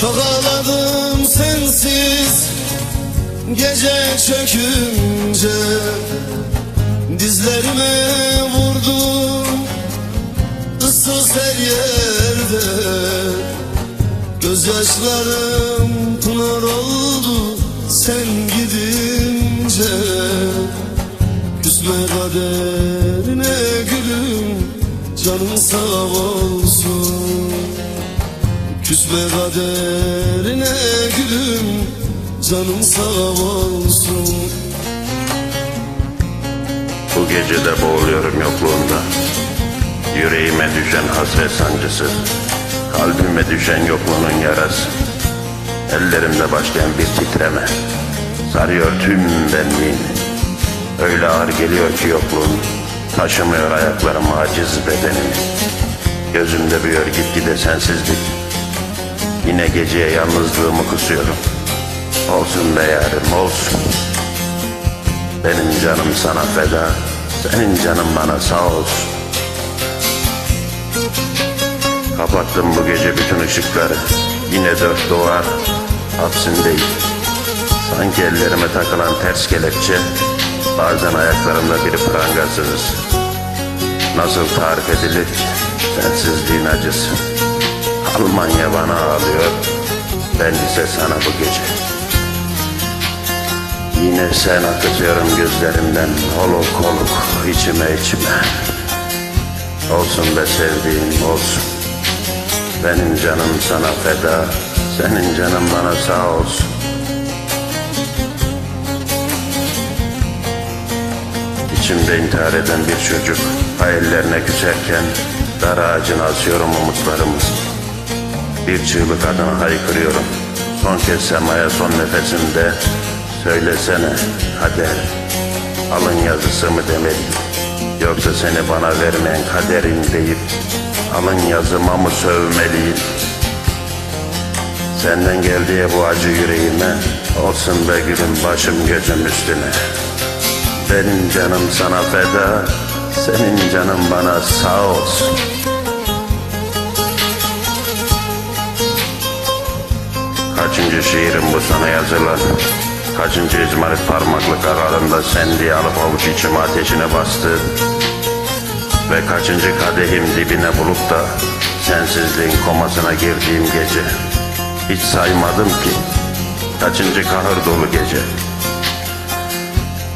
Çok ağladım sensiz Gece çökünce. Dizlerime vurdum Issız her yerde. Gözyaşlarım pınar oldu Sen gidince. Küsme kaderine gülüm Canın sağ olsun Küsme kaderine gülüm Canın sağ olsun. Bu gecede boğuluyorum yokluğunda. Yüreğime düşen hasret sancısı Kalbime düşen yokluğunun yarası. Ellerimde başlayan bir titreme Sarıyor tüm benliğimi. Öyle ağır geliyor ki yokluğun Taşımıyor ayaklarım aciz bedenimi. Gözümde büyüyor gitgide sensizlik Yine geceye yalnızlığımı kusuyorum. Olsun be yarim olsun. Benim canım sana feda Senin canın bana sağ olsun. Kapattım bu gece bütün ışıkları. Yine dört duvar hapsindeyim Sanki ellerime takılan ters kelepçe Bazen ayaklarımda bir prangasız. Nasıl tarif edilir? Ki Sensizliğin acısı Almanya bana ağlıyor. Ben ise sana bu gece Yine sen akıtıyorum gözlerimden Oluk oluk içime içime. Olsun be sevdiğim olsun. Benim canım sana feda Senin canın bana sağ olsun. İçimde intihar eden bir çocuk Hayallerine küserken Dar ağacına asıyorum umutlarımı Bir çığlık adına haykırıyorum. Son kez semaya son nefesimde Söylesene kader. Alın yazısı mı demeliyim Yoksa seni bana vermeyen kaderim deyip Alın yazıma mı sövmeliyim Senden geldiği bu acı yüreğime Olsun be gülüm başım gözüm üstüne. Benim canım sana feda Senin canın bana sağ olsun Kaçıncı şiirim bu sana yazılan Kaçıncı izmarit parmaklık aralığında sen diye alıp avuç içime ateşine bastı Ve kaçıncı kadehim dibine bulup da Sensizliğin komasına girdiğim gece? Hiç saymadım ki Kaçıncı kahır dolu gece?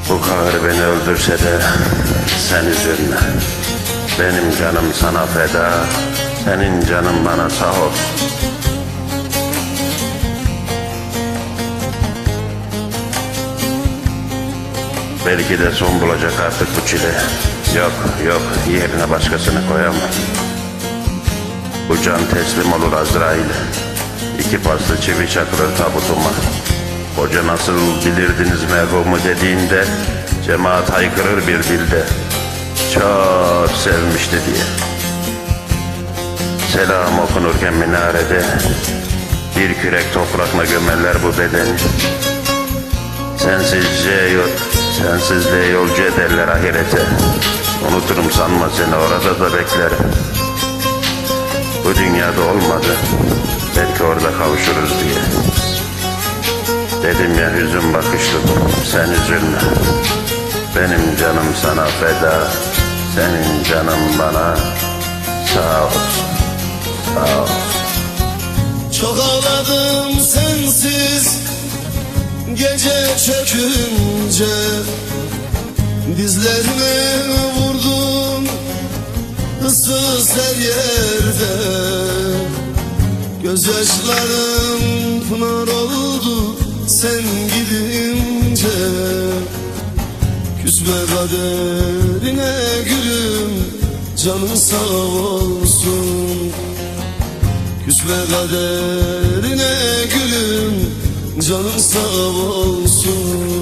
Bu kahır beni öldürse de Sen üzülme. Benim canım sana feda Senin canın bana sağ olsun Belki de son bulacak artık bu çile. Yok yok yerine başkasını koyamam. Bu can teslim olur Azrail. İki paslı çivi çakılır tabutuma. Hoca nasıl bilirdiniz merhumu dediğinde cemaat haykırır bir dilde. Çok sevmişti diye. Selam okunurken minarede bir kürek toprakla gömerler bu bedeni. Sensizce yol, sensizliğe yolcu ederler ahirete. Unuturum sanma seni orada da beklerim. Bu dünyada olmadı. Belki orada kavuşuruz diye. Dedim ya hüzün bakışlı sen üzülme. Benim canım sana feda. Senin canın bana sağ olsun. Sağ olsun. Çok ağladım sensiz Gece çökünce Dizlerime vurdum Issız her yerde. Gözyaşlarım pınar oldu Sen gidince. Küsme kaderine gülüm Canın sağ olsun. Küsme kaderine gülüm Canın sağ olsun